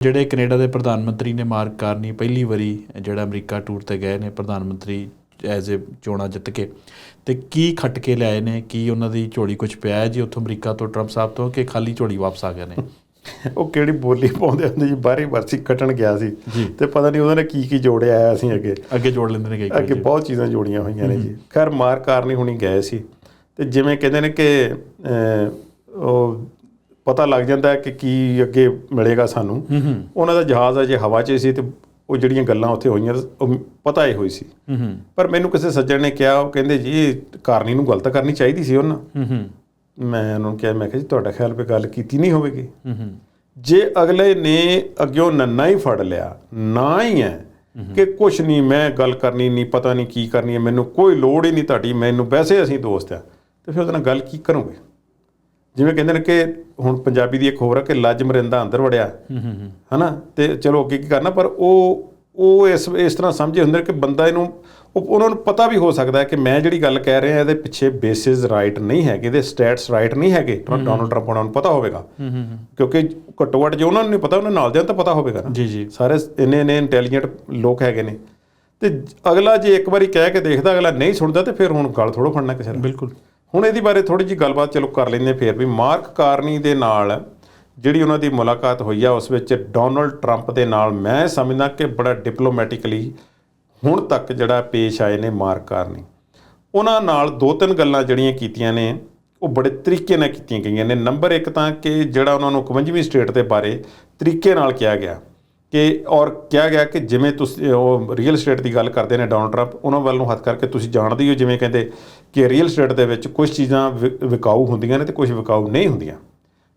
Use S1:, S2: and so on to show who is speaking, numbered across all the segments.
S1: ਜਿਹੜੇ ਕੈਨੇਡਾ ਦੇ ਪ੍ਰਧਾਨ ਮੰਤਰੀ ਨੇ ਮਾਰਕ ਕਾਰਨੀ ਪਹਿਲੀ ਵਾਰੀ ਜਿਹੜਾ ਅਮਰੀਕਾ ਟੂਰ ਤੇ ਗਏ ਨੇ ਪ੍ਰਧਾਨ ਮੰਤਰੀ ਐਜ਼ ਅ ਚੋਣਾਂ ਜਿੱਤ ਕੇ ਤੇ ਕੀ ਖੱਟ ਕੇ ਲਿਆਏ ਨੇ ਕੀ ਉਹਨਾਂ ਦੀ ਝੋਲੀ ਕੁਝ ਪਿਆ ਜੀ ਉੱਥੋਂ ਅਮਰੀਕਾ ਤੋਂ ਟਰੰਪ ਸਾਹਿਬ ਤੋਂ ਕਿ ਖਾਲੀ ਝੋਲੀ ਵਾਪਸ ਆ ਗਏ ਨੇ?
S2: ਉਹ ਕਿਹੜੀ ਬੋਲੀ ਪਾਉਂਦੇ ਹੁੰਦੇ ਜੀ ਬਾਰੀ ਵਰਸੀ ਕੱਟਣ ਗਿਆ ਸੀ। ਤੇ ਪਤਾ ਨਹੀਂ ਉਹਨਾਂ ਨੇ ਕੀ ਕੀ ਜੋੜਿਆ ਆਇਆ ਸੀ ਅੱਗੇ।
S1: ਅੱਗੇ ਜੋੜ ਲੈਂਦੇ ਨੇ ਕਈ
S2: ਅੱਗੇ ਬਹੁਤ ਚੀਜ਼ਾਂ ਜੋੜੀਆਂ ਹੋਈਆਂ ਨੇ ਜੀ। ਖੈਰ ਮਾਰ ਕਾਰਨੀ ਹੁਣੀ ਗਏ ਸੀ। ਤੇ ਜਿਵੇਂ ਕਹਿੰਦੇ ਨੇ ਕਿ ਉਹ ਪਤਾ ਲੱਗ ਜਾਂਦਾ ਕਿ ਕੀ ਅੱਗੇ ਮਿਲੇਗਾ ਸਾਨੂੰ। ਉਹਨਾਂ ਦਾ ਜਹਾਜ਼ ਅਜੇ ਹਵਾ 'ਚ ਸੀ ਤੇ ਉਹ ਜਿਹੜੀਆਂ ਗੱਲਾਂ ਉੱਥੇ ਹੋਈਆਂ ਉਹ ਪਤਾ ਹੀ ਹੋਈ ਸੀ। ਪਰ ਮੈਨੂੰ ਕਿਸੇ ਸੱਜਣ ਨੇ ਕਿਹਾ ਉਹ ਕਹਿੰਦੇ ਜੀ ਕਾਰਨੀ ਨੂੰ ਗਲਤ ਕਰਨੀ ਚਾਹੀਦੀ ਸੀ ਉਹਨਾਂ। ਮੈਂ ਉਹਨਾਂ ਨੂੰ ਕਿਹਾ ਮੈਂ ਕਿਹਾ ਜੀ ਤੁਹਾਡਾ ਖਿਆਲ ਵੀ ਗੱਲ ਕੀਤੀ ਨਹੀਂ ਹੋਵੇਗੀ। ਜੇ ਅਗਲੇ ਨੇ ਅੱਗਿਓਂ ਨੰਨਾ ਹੀ ਫੜ ਲਿਆ ਨਾ ਹੀ ਹੈ। ਕਿ ਕੁਛ ਨਹੀਂ ਮੈਂ ਗੱਲ ਕਰਨੀ ਨਹੀਂ ਪਤਾ ਨਹੀਂ ਕੀ ਕਰਨੀ ਹੈ ਮੈਨੂੰ ਕੋਈ ਲੋੜ ਹੀ ਨਹੀਂ ਤੁਹਾਡੀ ਮੈਨੂੰ ਵੈਸੇ ਅਸੀਂ ਦੋਸਤ ਆ। ਤੇ ਫਿਰ ਉਹਦੇ ਨਾਲ ਗੱਲ ਕੀ ਕਰੋਗੇ? ਜਿਵੇਂ ਕਹਿੰਦੇ ਨੇ ਕਿ ਹੁਣ ਪੰਜਾਬੀ ਦੀ ਇੱਕ ਹੋਰ ਹੈ ਕਿ ਲੱਜ ਮਰਿੰਦਾ ਅੰਦਰ ਵੜਿਆ। ਹਨਾ? ਤੇ ਚਲੋ ਅੱਗੇ ਕੀ ਕਰਨਾ ਪਰ ਉਹ ਉਹ ਇਸ ਇਸ ਤਰ੍ਹਾਂ ਸਮਝੇ ਹੁੰਦੇ ਨੇ ਕਿ ਬੰਦਾ ਇਹਨੂੰ ਉਹ- ਉਹਨਾਂ ਨੂੰ ਪਤਾ ਵੀ ਹੋ ਸਕਦਾ ਹੈ ਕਿ ਮੈਂ ਜਿਹੜੀ ਗੱਲ ਕਹਿ ਰਿਹਾ ਇਹਦੇ ਪਿੱਛੇ ਬੇਸਿਸ ਰਾਈਟ ਨਹੀਂ ਹੈਗੇ ਇਹਦੇ ਸਟੈਟਸ ਰਾਈਟ ਨਹੀਂ ਹੈਗੇ। ਡੋਨਲਡ ਟਰੰਪ ਉਹਨਾਂ ਨੂੰ ਪਤਾ ਹੋਵੇਗਾ। ਕਿਉਂਕਿ ਘੱਟੋ ਘੱਟ ਜੇ ਉਹਨਾਂ ਨੂੰ ਨਹੀਂ ਪਤਾ ਉਹਨਾਂ ਨਾਲ ਦਿਆਂ ਤਾਂ ਪਤਾ ਹੋਵੇਗਾ ਨਾ।
S1: ਜੀ ਜੀ।
S2: ਸਾਰੇ ਇੰਨੇ ਇੰਨੇ ਇੰਟੈਲੀਜੈਂਟ ਲੋਕ ਹੈਗੇ ਨੇ। ਤੇ ਅਗਲਾ ਜੇ ਇੱਕ ਵਾਰੀ ਕਹਿ ਕੇ ਦੇਖਦਾ ਅਗਲਾ ਨਹੀਂ ਸੁਣਦਾ ਤੇ ਫਿਰ ਹੁਣ ਗੱਲ ਥੋੜੋ ਫੜਨਾ ਕਿਸੇ ਦਾ
S1: ਬਿਲਕੁਲ।
S2: ਹੁਣ ਇਹਦੀ ਬਾਰੇ ਥੋੜੀ ਜੀ ਗੱਲਬਾਤ ਚਲੋ ਕਰ ਲੈਂਦੇ ਹਾਂ ਫਿਰ ਵੀ। ਮਾਰਕ ਕਾਰਨੀ ਦੇ ਨਾਲ ਜਿਹੜੀ ਉਹਨਾਂ ਦੀ ਮੁਲਾਕਾਤ ਹੋਈ ਆ, ਉਸ ਵਿੱਚ ਡੋਨਲਡ ਟਰੰਪ ਦੇ ਨਾਲ ਮੈਂ ਸਮਝਦਾ ਕਿ ਬੜਾ ਡਿਪਲੋਮੈਟਿਕਲੀ ਹੁਣ ਤੱਕ ਜਿਹੜਾ ਪੇਸ਼ ਆਏ ਨੇ ਮਾਰਕ ਕਾਰਨੀ। ਉਹਨਾਂ ਨਾਲ ਦੋ ਤਿੰਨ ਗੱਲਾਂ ਜਿਹੜੀਆਂ ਕੀਤੀਆਂ ਨੇ, ਉਹ ਬੜੇ ਤਰੀਕੇ ਨਾਲ ਕੀਤੀਆਂ ਗਈਆਂ ਨੇ। ਨੰਬਰ 1 ਤਾਂ ਕਿ ਜਿਹੜਾ ਉਹਨਾਂ ਨੂੰ 51ਵੀਂ ਸਟੇਟ ਦੇ ਬਾਰੇ ਤਰੀਕੇ ਨਾਲ ਕਿਹਾ ਗਿਆ। ਕਿ, ਔਰ ਕਿਹਾ ਗਿਆ ਕਿ ਜਿਵੇਂ ਤੁਸੀਂ, ਉਹ ਰੀਅਲ ਸਟੇਟ ਦੀ ਗੱਲ ਕਰਦੇ ਨੇ ਡੋਨਲਡ ਟਰੰਪ ਉਹਨਾਂ ਵੱਲ ਨੂੰ ਹੱਥ ਕਰਕੇ ਤੁਸੀਂ ਜਾਣਦੇ ਹੋ ਜਿਵੇਂ ਕਹਿੰਦੇ ਕਿ ਰੀਅਲ ਸਟੇਟ ਦੇ ਵਿੱਚ ਕੁਝ ਚੀਜ਼ਾਂ ਵਿ- ਵਿਕਾਊ ਹੁੰਦੀਆਂ ਨੇ ਤੇ ਕੁਝ ਵਿਕਾਊ ਨਹੀਂ ਹੁੰਦੀਆਂ।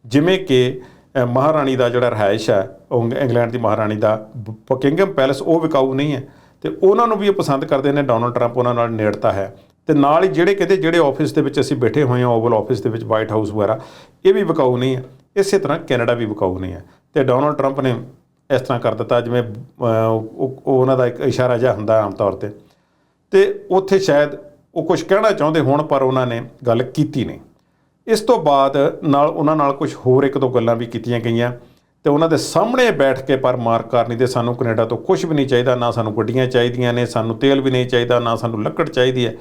S2: ਜਿਵੇਂ ਕਿ ਮਹਾਰਾਣੀ ਦਾ ਜਿਹੜਾ ਰਹਾਇਸ਼ ਹੈ, ਉਹ ਇੰਗਲੈਂਡ ਦੀ ਮਹਾਰਾਣੀ ਦਾ ਬਕਿੰਗਮ ਪੈਲੇਸ, ਉਹ ਵਿਕਾਊ ਨਹੀਂ ਹੈ। ਤੇ ਉਹਨਾਂ ਨੂੰ ਵੀ ਇਹ ਪਸੰਦ ਕਰਦੇ ਨੇ ਡੋਨਲਡ ਟਰੰਪ ਉਹਨਾਂ ਨਾਲ ਨੇੜਤਾ ਹੈ। ਤੇ ਨਾਲ ਹੀ ਜਿਹੜੇ ਕਹਿੰਦੇ, ਜਿਹੜੇ ਆਫਿਸ ਦੇ ਵਿੱਚ ਅਸੀਂ ਬੈਠੇ ਹੋਏ ਹਾਂ ਓਵਲ ਆਫਿਸ ਦੇ ਵਿੱਚ ਵਾਈਟ ਹਾਊਸ ਵਗੈਰਾ, ਇਹ ਵੀ ਵਿਕਾਊ ਨਹੀਂ ਹੈ। ਇਸੇ ਤਰ੍ਹਾਂ ਕੈਨੇਡਾ ਵੀ ਵਿਕਾਊ ਨਹੀਂ ਹੈ। ਤੇ ਡੋਨਲਡ ਟਰੰਪ ਨੇ ਇਸ ਤਰ੍ਹਾਂ ਕਰ ਦਿੱਤਾ, ਜਿਵੇਂ ਉਹ ਉਹਨਾਂ ਦਾ ਇੱਕ ਇਸ਼ਾਰਾ ਜਿਹਾ ਹੁੰਦਾ ਆਮ ਤੌਰ ਤੇ। ਤੇ ਉੱਥੇ ਸ਼ਾਇਦ ਉਹ ਕੁਝ ਕਹਿਣਾ ਚਾਹੁੰਦੇ ਹੋਣ, ਪਰ ਉਹਨਾਂ ਨੇ ਗੱਲ ਕੀਤੀ ਨਹੀਂ। ਇਸ ਤੋਂ ਬਾਅਦ ਨਾਲ ਉਹਨਾਂ ਨਾਲ ਕੁਝ ਹੋਰ ਇੱਕ ਦੋ ਗੱਲਾਂ ਵੀ ਕੀਤੀਆਂ ਗਈਆਂ। ਤੇ ਉਹਨਾਂ ਦੇ ਸਾਹਮਣੇ ਬੈਠ ਕੇ, ਪਰ ਮਾਰਕ ਕਰਨੀ ਤੇ ਸਾਨੂੰ ਕੈਨੇਡਾ ਤੋਂ ਕੁਝ ਵੀ ਨਹੀਂ ਚਾਹੀਦਾ। ਨਾ ਸਾਨੂੰ ਗੱਡੀਆਂ ਚਾਹੀਦੀਆਂ ਨੇ, ਸਾਨੂੰ ਤੇਲ ਵੀ ਨਹੀਂ ਚਾਹੀਦਾ, ਨਾ ਸਾਨੂੰ ਲੱਕੜ ਚਾਹੀਦੀ ਹੈ।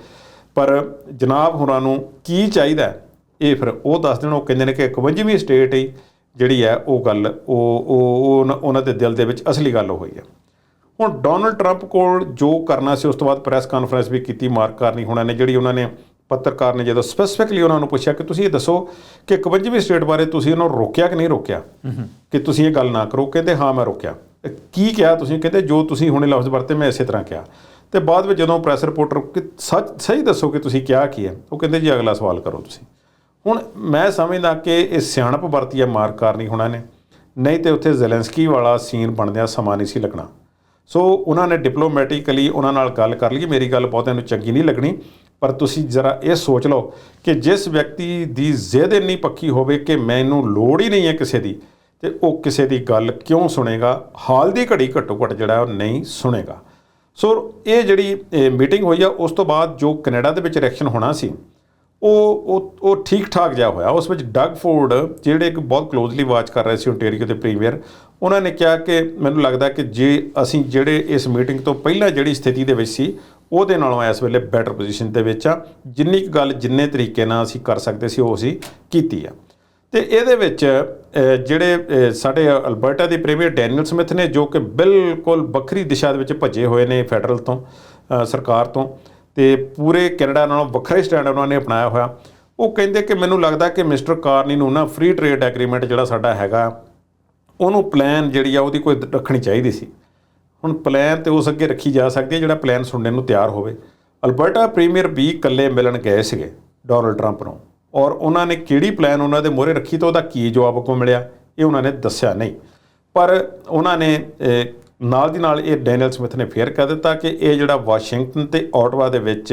S2: ਪਰ ਜਨਾਬ ਹੋਰਾਂ ਨੂੰ ਕੀ ਚਾਹੀਦਾ ਇਹ ਫਿਰ ਉਹ ਦੱਸ ਦੇਣ। ਉਹ ਕਹਿੰਦੇ ਨੇ ਕਿ 51ਵੀਂ ਸਟੇਟ ਹੀ। ਜਿਹੜੀ ਹੈ ਉਹ ਗੱਲ ਉਹ ਉਹ ਉਹ ਉਹਨਾਂ- ਦੇ ਦਿਲ ਦੇ ਵਿੱਚ ਅਸਲੀ ਗੱਲ ਹੋਈ ਹੈ। ਹੁਣ ਡੋਨਲਡ ਟਰੰਪ ਕੋਲ ਜੋ ਕਰਨਾ ਸੀ ਉਸ ਤੋਂ ਬਾਅਦ ਪ੍ਰੈਸ ਕਾਨਫਰੰਸ ਵੀ ਕੀਤੀ ਮਾਰਕ ਕਰਨੀ ਹੋਣਾ ਨੇ ਜਿਹੜੀ ਉਹਨਾਂ ਨੇ ਪੱਤਰਕਾਰ ਨੇ ਜਦੋਂ ਸਪੈਸੀਫਿਕਲੀ ਉਹਨਾਂ ਨੂੰ ਪੁੱਛਿਆ ਕਿ ਤੁਸੀਂ ਇਹ ਦੱਸੋ ਕਿ 51ਵੀਂ ਸਟੇਟ ਬਾਰੇ ਤੁਸੀਂ ਉਹਨਾਂ ਨੂੰ ਰੋਕਿਆ ਕਿ ਨਹੀਂ ਰੋਕਿਆ? ਕਿ ਤੁਸੀਂ ਇਹ ਗੱਲ ਨਾ ਕਰੋ ਕਹਿੰਦੇ ਹਾਂ ਮੈਂ ਰੋਕਿਆ। ਕੀ ਕਿਹਾ ਤੁਸੀਂ? ਕਹਿੰਦੇ ਜੋ ਤੁਸੀਂ ਹੁਣੇ ਲਫ਼ਜ਼ ਵਰਤੇ ਮੈਂ ਇਸੇ ਤਰ੍ਹਾਂ ਕਿਹਾ। ਤੇ ਬਾਅਦ ਵਿੱਚ ਜਦੋਂ ਪ੍ਰੈਸ ਰਿਪੋਰਟਰ ਸੱਚ ਸਹੀ ਦੱਸੋ ਕਿ ਤੁਸੀਂ ਕਿਹਾ ਕੀ ਹੈ ਉਹ ਕਹਿੰਦੇ ਜੀ ਅਗਲਾ ਸਵਾਲ ਕਰੋ ਤੁਸੀਂ। ਹੁਣ ਮੈਂ ਸਮਝਦਾ ਕਿ ਇਹ ਸਿਆਣਪ ਵਰਤੀ ਹੈ ਮਾਰਕ ਕਰਨੀ ਹੋਣਾ ਨੇ। ਨਹੀਂ ਤੇ ਉੱਥੇ ਜ਼ੈਲੈਂਸਕੀ ਵਾਲਾ ਸੀਨ ਬਣਦਿਆਂ ਸਮਾਂ ਨਹੀਂ ਸੀ ਲੱਗਣਾ। ਸੋ ਉਹਨਾਂ ਨੇ ਡਿਪਲੋਮੈਟਿਕਲੀ ਉਹਨਾਂ ਨਾਲ ਗੱਲ ਕਰ ਲਈ, ਮੇਰੀ ਗੱਲ ਬਹੁਤਿਆਂ ਨੂੰ ਚੰਗੀ ਨਹੀਂ ਲੱਗਣੀ, ਪਰ ਤੁਸੀਂ ਜ਼ਰਾ ਇਹ ਸੋਚ ਲਓ ਕਿ ਜਿਸ ਵਿਅਕਤੀ ਦੀ ਜ਼ਿੱਦ ਇੰਨੀ ਪੱਕੀ ਹੋਵੇ ਕਿ ਮੈਨੂੰ ਲੋੜ ਹੀ ਨਹੀਂ ਹੈ ਕਿਸੇ ਦੀ, ਤੇ ਉਹ ਕਿਸੇ ਦੀ ਗੱਲ ਕਿਉਂ ਸੁਣੇਗਾ? ਹਾਲ ਦੀ ਘੜੀ ਘੱਟੋ ਘੱਟ ਜਿਹੜਾ ਉਹ ਨਹੀਂ ਸੁਣੇਗਾ। ਸੋ ਇਹ ਜਿਹੜੀ ਮੀਟਿੰਗ ਹੋਈ ਆ, ਉਸ ਤੋਂ ਬਾਅਦ ਜੋ ਕੈਨੇਡਾ ਦੇ ਵਿੱਚ ਰਿਐਕਸ਼ਨ ਹੋਣਾ ਸੀ ਉਹ ਉਹ ਉਹ ਠੀਕ ਠਾਕ ਜਿਹਾ ਹੋਇਆ। ਉਸ ਵਿੱਚ ਡਗ ਫੋਰਡ, ਜਿਹੜੇ ਇੱਕ ਬਹੁਤ ਕਲੋਜ਼ਲੀ ਵਾਚ ਕਰ ਰਹੇ ਸੀ ਓਨਟਾਰੀਓ ਦੇ ਪ੍ਰੀਮੀਅਰ ਉਹਨਾਂ ਨੇ ਕਿਹਾ ਕਿ ਮੈਨੂੰ ਲੱਗਦਾ ਕਿ ਜੇ ਅਸੀਂ ਜਿਹੜੇ ਇਸ ਮੀਟਿੰਗ ਤੋਂ ਪਹਿਲਾਂ ਜਿਹੜੀ ਸਥਿਤੀ ਦੇ ਵਿੱਚ ਸੀ, ਉਹਦੇ ਨਾਲੋਂ ਇਸ ਵੇਲੇ ਬੈਟਰ ਪੋਜੀਸ਼ਨ ਦੇ ਵਿੱਚ ਆ। ਜਿੰਨੀ ਕੁ ਗੱਲ ਜਿੰਨੇ ਤਰੀਕੇ ਨਾਲ ਅਸੀਂ ਕਰ ਸਕਦੇ ਸੀ, ਉਹ ਅਸੀਂ ਕੀਤੀ ਆ। ਤੇ ਇਹਦੇ ਵਿੱਚ ਜਿਹੜੇ ਸਾਡੇ ਅਲਬਰਟਾ ਦੇ ਪ੍ਰੀਮੀਅਰ ਡੈਨੀਅਲ ਸਮਿਥ ਨੇ, ਜੋ ਕਿ ਬਿਲਕੁਲ ਵੱਖਰੀ ਦਿਸ਼ਾ ਦੇ ਵਿੱਚ ਭੱਜੇ ਹੋਏ ਨੇ ਫੈਡਰਲ ਤੋਂ ਸਰਕਾਰ ਤੋਂ ਤੇ ਪੂਰੇ ਕੈਨੇਡਾ ਨਾਲੋਂ ਵੱਖਰੇ ਸਟੈਂਡ ਉਹਨਾਂ ਨੇ ਅਪਣਾਇਆ ਹੋਇਆ। ਉਹ ਕਹਿੰਦੇ ਕਿ ਮੈਨੂੰ ਲੱਗਦਾ ਕਿ ਮਿਸਟਰ ਕਾਰਨੀ ਨੂੰ ਨਾ ਫ੍ਰੀ ਟ੍ਰੇਡ ਐਗਰੀਮੈਂਟ ਜਿਹੜਾ ਸਾਡਾ ਹੈਗਾ, ਉਹਨੂੰ ਪਲਾਨ ਜਿਹੜੀ ਆ ਉਹਦੀ ਕੋਈ ਰੱਖਣੀ ਚਾਹੀਦੀ ਸੀ। ਹੁਣ ਪਲਾਨ ਤੇ ਉਸ ਅੱਗੇ ਰੱਖੀ ਜਾ ਸਕਦੀ ਹੈ ਜਿਹੜਾ ਪਲਾਨ ਸੁਣਨ ਨੂੰ ਤਿਆਰ ਹੋਵੇ। ਅਲਬਰਟਾ ਪ੍ਰੀਮੀਅਰ ਵੀ ਇਕੱਲੇ ਮਿਲਣ ਗਏ ਸੀਗੇ ਡੋਨਲਡ ਟਰੰਪ ਨੂੰ। ਔਰ ਉਹਨਾਂ ਨੇ ਕਿਹੜੀ ਪਲਾਨ ਉਹਨਾਂ ਦੇ ਮੋਹਰੇ ਰੱਖੀ ਤਾਂ ਉਹਦਾ ਕੀ ਜਵਾਬ ਕੋ ਮਿਲਿਆ, ਇਹ ਉਹਨਾਂ ਨੇ ਦੱਸਿਆ ਨਹੀਂ। ਪਰ ਉਹਨਾਂ ਨੇ ਨਾਲ ਦੀ ਨਾਲ ਇਹ ਡੈਨੀਅਲ ਸਮਿਥ ਨੇ ਫੇਰ ਕਹਿ ਦਿੱਤਾ ਕਿ ਇਹ ਜਿਹੜਾ ਵਾਸ਼ਿੰਗਟਨ ਤੇ ਆਟਵਾ ਦੇ ਵਿੱਚ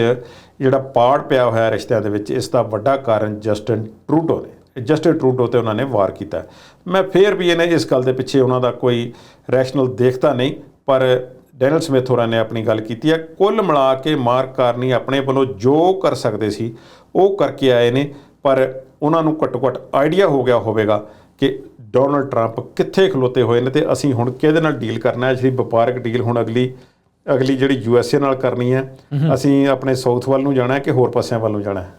S2: ਜਿਹੜਾ ਪਾੜ ਪਿਆ ਹੋਇਆ ਰਿਸ਼ਤਿਆਂ ਦੇ ਵਿੱਚ, ਇਸ ਦਾ ਵੱਡਾ ਕਾਰਨ ਜਸਟਿਨ ਟਰੂਡੋ ਨੇ। ਜਸਟਿਨ ਟਰੂਡੋ ਤੇ ਉਹਨਾਂ ਨੇ ਵਾਰ ਕੀਤਾ। ਮੈਂ ਫੇਰ ਵੀ ਇਹਨੇ ਇਸ ਗੱਲ ਦੇ ਪਿੱਛੇ ਉਹਨਾਂ ਦਾ ਕੋਈ ਰੈਸ਼ਨਲ ਦੇਖਦਾ ਨਹੀਂ, ਪਰ ਡੈਨਲ ਸਮਿਥ ਹੋਰਾਂ ਨੇ ਆਪਣੀ ਗੱਲ ਕੀਤੀ ਹੈ। ਕੁੱਲ ਮਿਲਾ ਕੇ ਮਾਰਕ ਕਾਰਨੀ ਆਪਣੇ ਵੱਲੋਂ ਜੋ ਕਰ ਸਕਦੇ ਸੀ, ਉਹ ਕਰਕੇ ਆਏ ਨੇ, ਪਰ ਉਹਨਾਂ ਨੂੰ ਘੱਟੋ ਘੱਟ ਆਈਡੀਆ ਹੋ ਗਿਆ ਹੋਵੇਗਾ ਕਿ ਡੋਨਲਡ ਟਰੰਪ ਕਿੱਥੇ ਖਲੋਤੇ ਹੋਏ ਨੇ ਤੇ ਅਸੀਂ ਹੁਣ ਕਿਹਦੇ ਨਾਲ ਡੀਲ ਕਰਨਾ ਹੈ? ਜਿਹੜੀ ਵਪਾਰਕ ਡੀਲ ਹੁਣ ਅਗਲੀ ਅਗਲੀ ਜਿਹੜੀ ਯੂ ਐਸ ਏ ਨਾਲ ਕਰਨੀ ਹੈ ਅਸੀਂ ਆਪਣੇ ਸਾਊਥ ਵੱਲ ਨੂੰ ਜਾਣਾ ਹੈ ਕਿ ਹੋਰ ਪਾਸਿਆਂ ਵੱਲ ਨੂੰ ਜਾਣਾ ਹੈ?